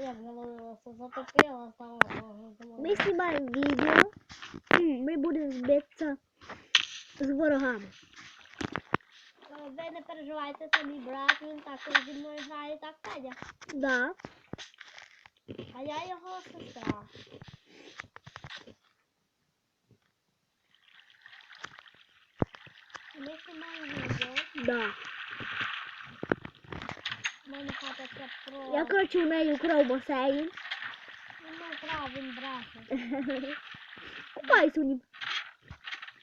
Як завалилася, затопила, стала. Ми знімаємо відео. М, Ми будемо збитися з ворогами. Е, Ви не переживайте, це мій брат, він також зі мною грає, так, Федя? Да. А я його сестра. Ми знімаємо відео. Да. У мене хата це про... Я, коротше, у неї украв басейн. Він не вкрав, він бреше. Купайся у нім.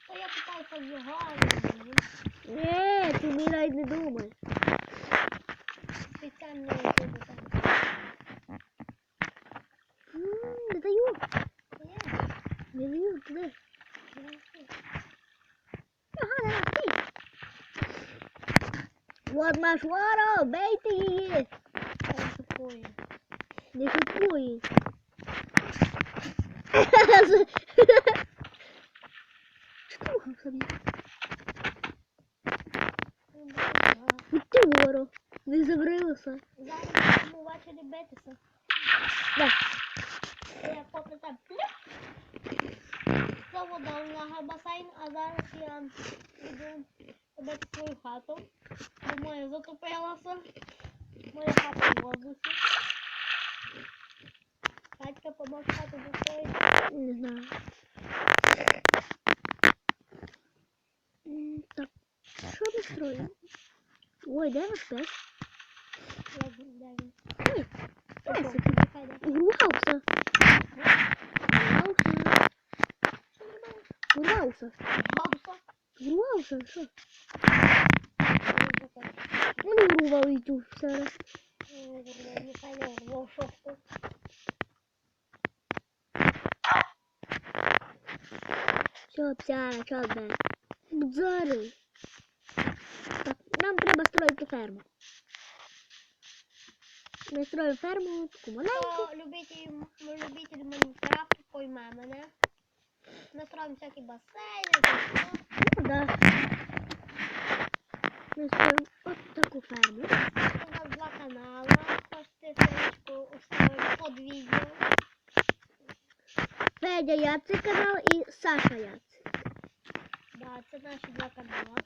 То я питаюся в його, а він він Ні, ти мій навіть не думай. спеціально йде там. М, Не даю. Є, Не даю, туди. Вот наш ворог, бейте її. там шукує. Не шукує. Штухав собі. Він дуже Будь ти ворог. Не забрилося. Зараз будемо ввечері битися. Да. Я поки там плюп. Знову дав на басейн, а зараз я йду робити свою хату. Бо моя затопилася. Моя хата в воздусі. Батька помог хату достроїти. Не знаю. М, Так, що ми строїмо? Ой, де наш пес? Я де він. Ой, песик. Нехай де. Урвався. Урвався. такий, Вони урвали і тут зараз. «Ой, Нехай не урвав шовку. Що, псяра, що де? Бдзари. Так, нам треба строїти ферму. Ми строїмо ферму, таку маленьку. Хто любитель, любитель Майнкрафту, пойме мене. Настроїмо всякі басейни, все. Ну, да. Ферму. У нас два канали. Хочете ссылочку под видео. Федя Яцик канал і Саша Яцик. Да, це наші два канали.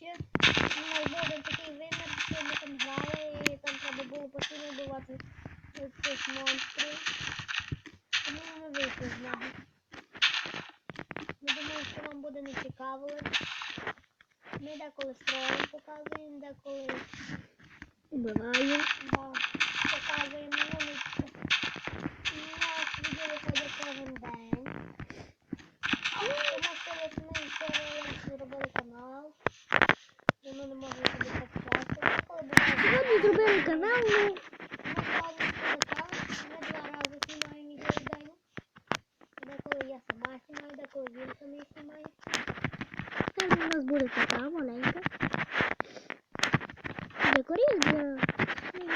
Наші. Ну, буде такий вимір, що ми там грали, там треба було постійно вбивати цих монстрів. Тому ми вийшли з нього. Ми думали, що вам буде не цікаво. Ми деколи строїмо, показуємо, деколи Убиваю. да, показуємо вулицю. У нас відео виходить кожен день. Тому що ось ми вчора зробили канал. І ми не можемо собі так часто. Деколи буває. Сьогодні зробили канал, ну, Ми плаваємо Ми два рази знімаємо відео в день. Деколи я сама знімаю, деколи він самий знімає. ферма у нас буде така маленька. Декорів для... ну,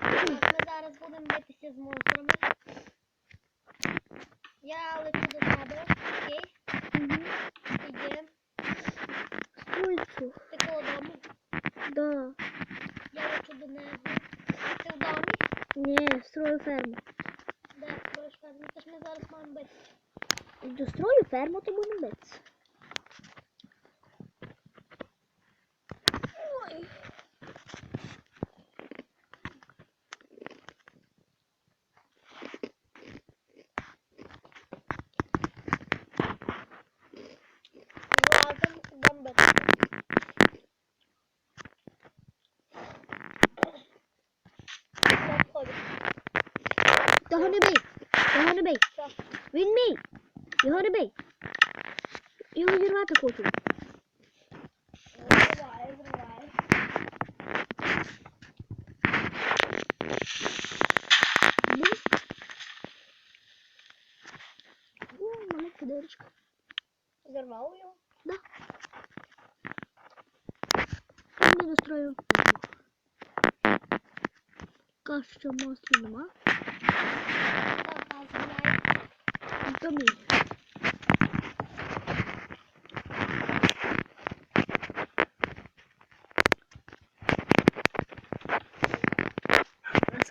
Так, ми зараз будемо битися з монстрами. Я лечу до тебе, окей? мгм. Іди. Стойцю. Ти коло дому. Да. Я лечу до нього. Ти в домі? Ні, строю ферму. Де строїш ферму? Тож ми зараз маємо битися. Дострою ферму, то будемо битися. Його не бий. Його зірвати хочу. Зривай, зривай. Бий. О, маленька дирочка. Зірвав його? Да. настроїв. Каже, що монстрів нема. Так, а знає. То мій.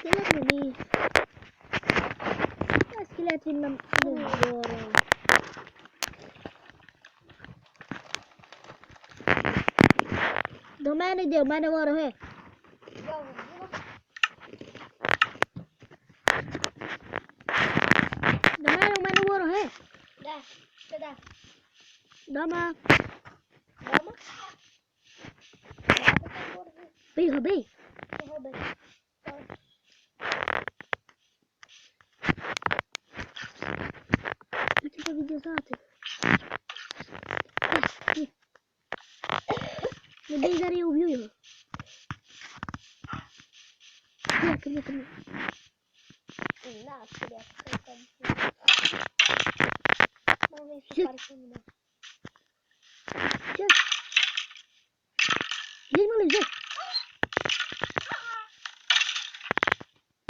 Скелет не мій. А скелет не здорово. До мене йди, у мене вороги. До мене, у мене вороги. Де? Сюди. Дома. Я тебе відв'язати. Ні, ні. Не бий, зараз я уб'ю його. Ні, ко мне, ко мне. На, тебе. Малий Щит. сухарки мене. Сейчас. Здесь малый, здесь.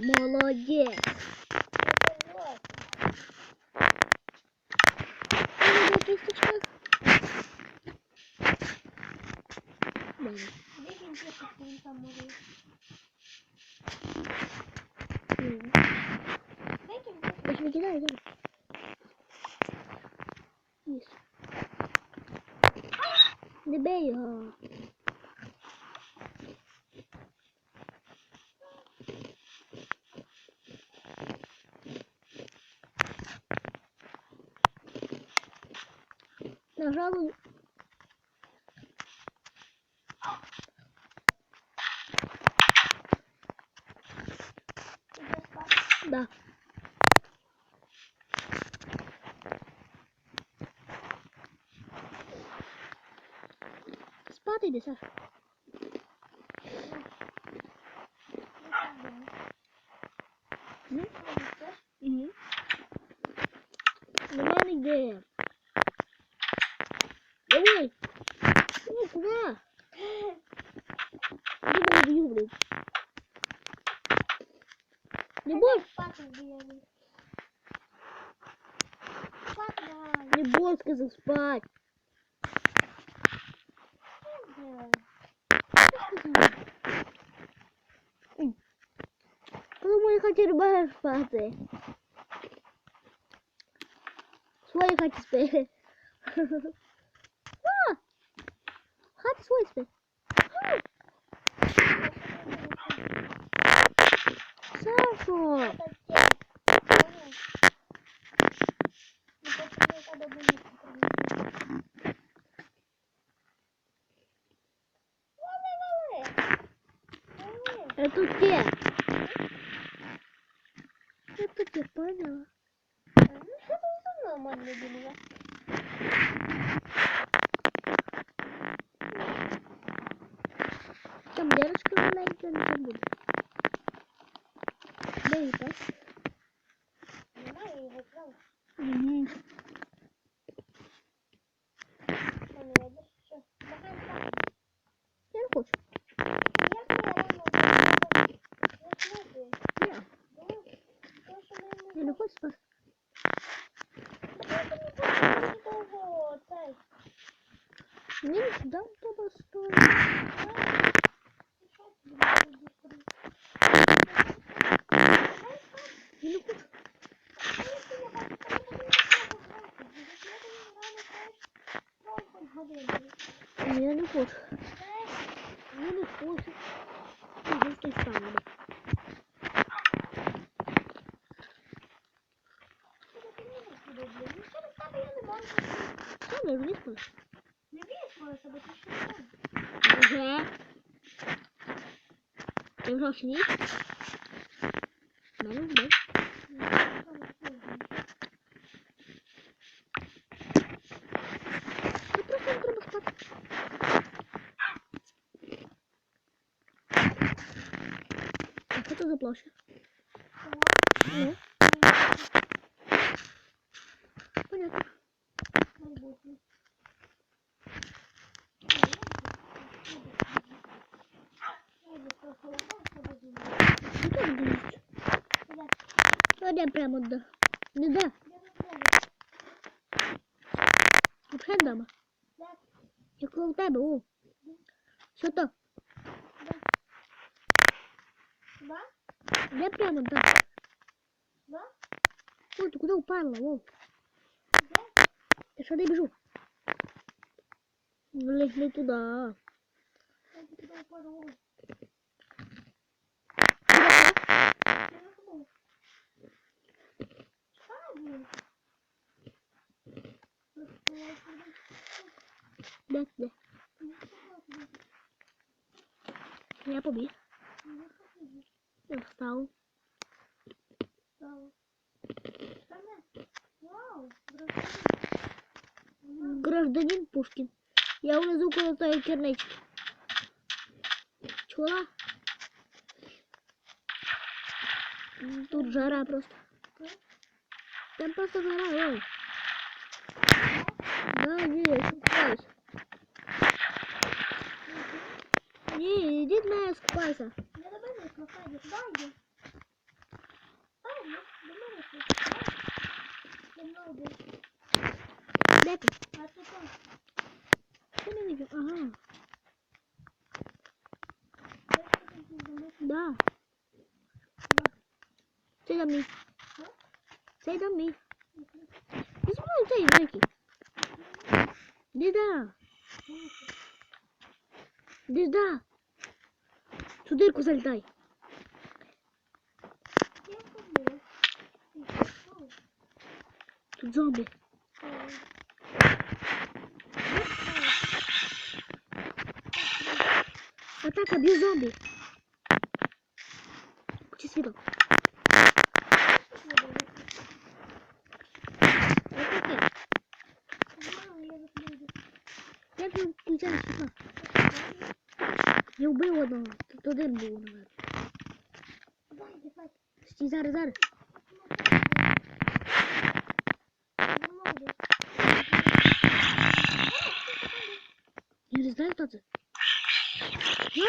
Молодец. Те, что він там може. М. Викинь те. Я тебе кидаю, давай. Есть. Не бей його. Нажалуй. Спати йди, Саш. Ну, М? так, ну. Угу. До мене йде. Давай. Ну, куди? Я тебе б'ю, блядь. Не. Не бойся, сказав спать. Коли мої хаті рибаєш спати. В своїй хаті спи. А! В хаті свої спи. А! Сашо! це поняла? Ну, нормально ділила? Там дедушка маленькая, но там будет. Да и так. Угу. Що не видиш? Що? Багато там. Я не хочу. Як ти рано виходиш? Не слухай. Не, Ну, то, що ми я не не хочу спать. Давай ти не хочеш того, цей. Мне не сюда треба стоит. Що ти не будеш Я не хочу. Я не хочу. Я не хочу. Я здесь сам. Сам я вниз пошел. Ага. Ти вже сніг? Мене вбив. Та просто не треба спати. А що це за площа? Ну, понятно. десь просто лопатка дуже. Ну так дивіться. Куди? Оде прямо до. Не да. Я не знаю. Взагалі дома. Де? Як коло тебе, о. Що то? Сюда? Де прямо да. Да? О, ти куди упала, о. Де? Я що не біжу? Блять, не туди. Я тебе Я внизу коло тої кернички. Чула? М, Тут жара просто. Там просто жара, ой. Да, ні, я купаюсь. Ні, іди не скупайся. Я до мене кохаю. Дай йди. Дай йди. До мене тут. До мною йди. Де ти? А ти там. Ти не видів? Ага. Дай ти там до мене. Да. Цей дом мій. Цей дом мій. Не знаю, цей великий. Діда. Діда. Цю дирку залітай. Я ходила. Ти що? Тут зомбі. Атака, б'ю зомбі. Включи світло. Атака. Я тут включаю світло. Я вбив одного. Тут один був, наверное. Стій, зараз, зараз. Я не знаю, хто це. Me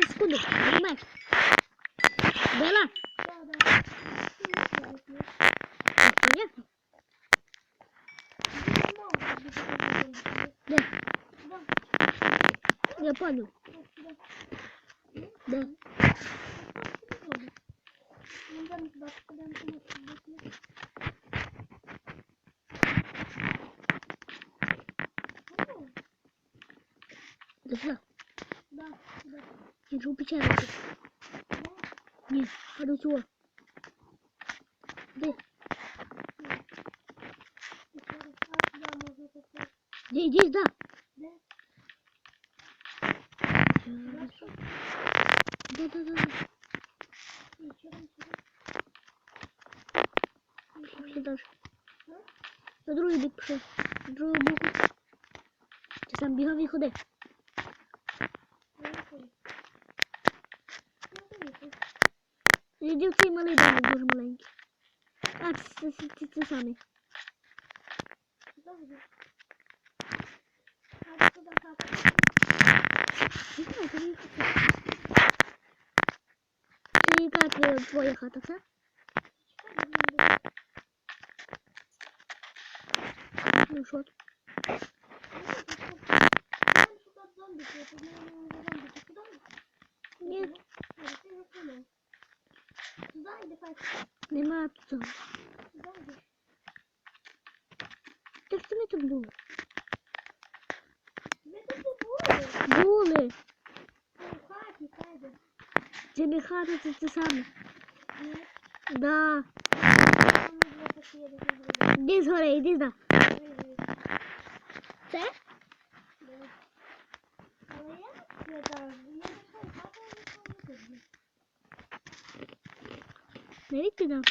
escudo. Vem mais. Vai lá. Eu posso. Да сюда. Я же печатаю. Нет, а до чего? Где? Где, здесь, да. Да, да, да, да. Пошли дальше. На другий бік пішов. На другу боку. Ти сам бігав і ходи. Іди в цей малий домик, дуже маленький. А, це, це, самий. Не це хата. Це яка твоя, хата, це? Ну що? Нема цього. Так це ми тут були. Ми тут були. Були. У хаті, Кайда. Це не хата, це те саме. Ні. Да. Іди згори, іди зда. Це? Да. Але я не знаю. перейдемо?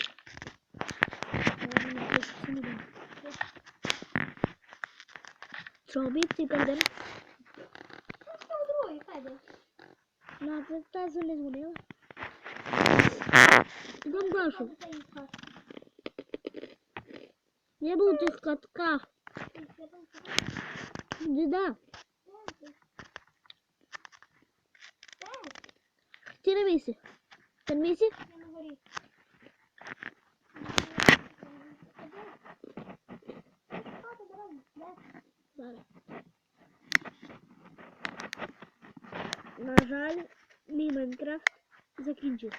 Що ж там другий, Файде? На, це тазу не згодила. Ідемо далі. Там це і хата. Я був в Жаль, мій Майнкрафт закінчився.